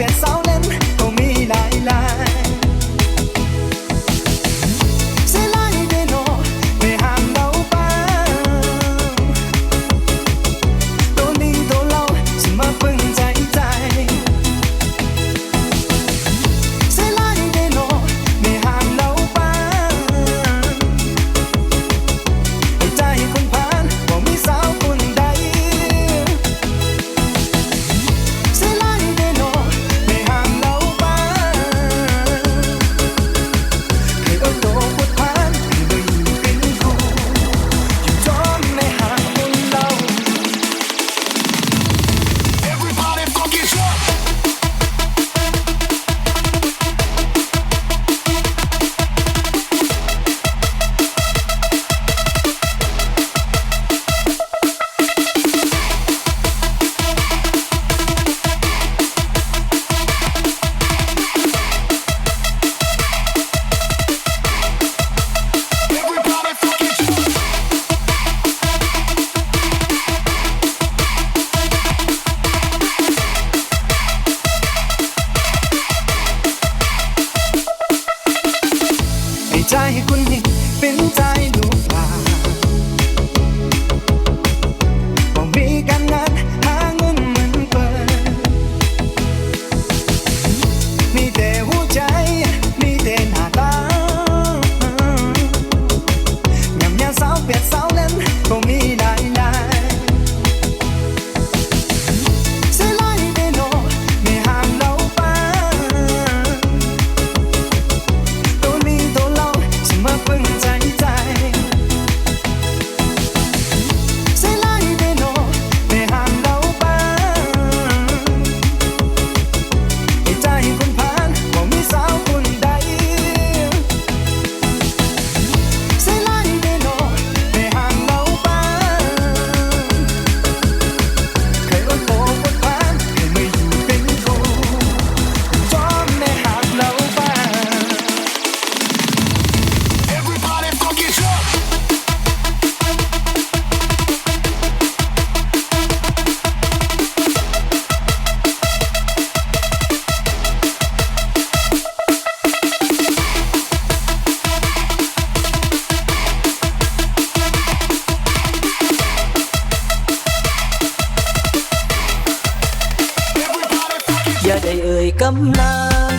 pensar ำลา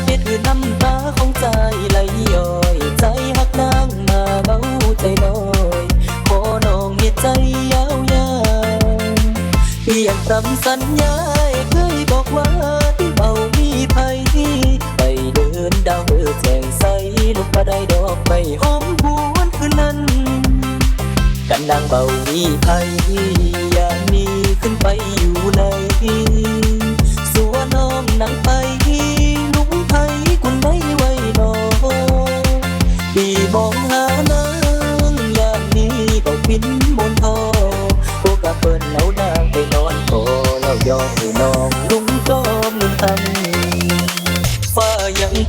เด็ดคือน้ำตาของใจไหลย้อย ใจหักนางมาเบาใจลอยขอน้องเฮ็ดใจยาวยาวเพียงตำสัญญาเคยบอกว่าที่เบามีภัยไปเดินดาวเดือแจงใสลูกมาได้ดอกไม่หอมหวนคืนนั้นกันดังเบามีภัยอย่างนี้ขึ้นไปอยู่ใน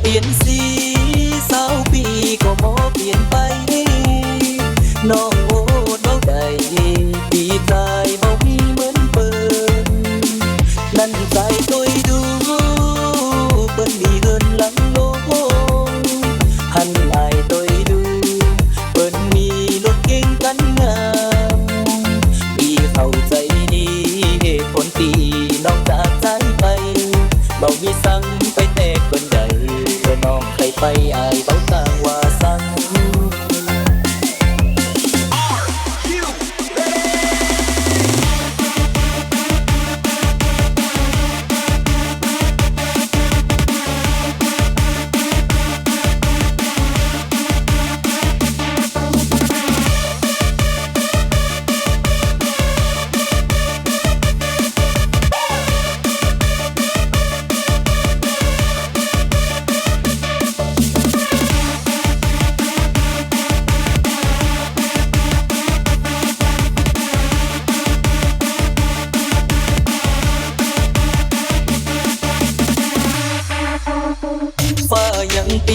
เปลี่ยนสีสาวปีก็มอเปลี่ยนไป น้องโอดเบาใดปีตายบ่มีเหมือนเปินนั่นใจตัวดูเปิ้นมีเฮินลังโลหันลายตัวดูเปิ้นมีรถเก่งกันงามปีเข้าใจดีเหตุผลปีน้องจากใจไปเบามีสั่งไปแตกเปิ้น ไปอ่านเบาต่างว่า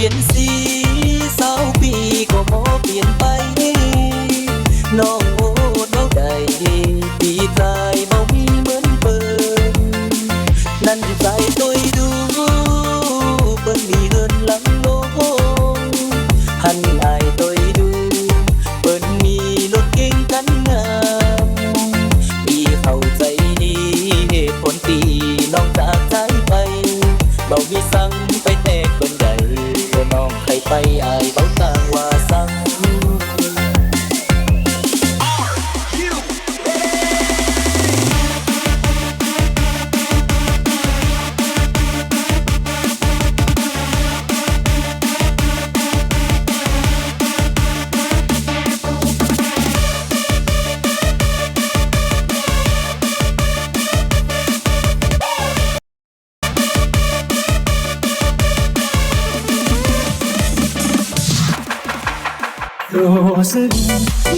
biển si sao bị có mô biển bay, nó ngô đâu đầy đi dài bao mi mướn bờ năn dài tôi đu bên mi hơn lắm lỗ hẳn ai tôi đu bên mi lột kinh cắn ngầm. Đi hầu dậy đi hồn tì lòng đã trái bay. Bao mi sao น้อง 自古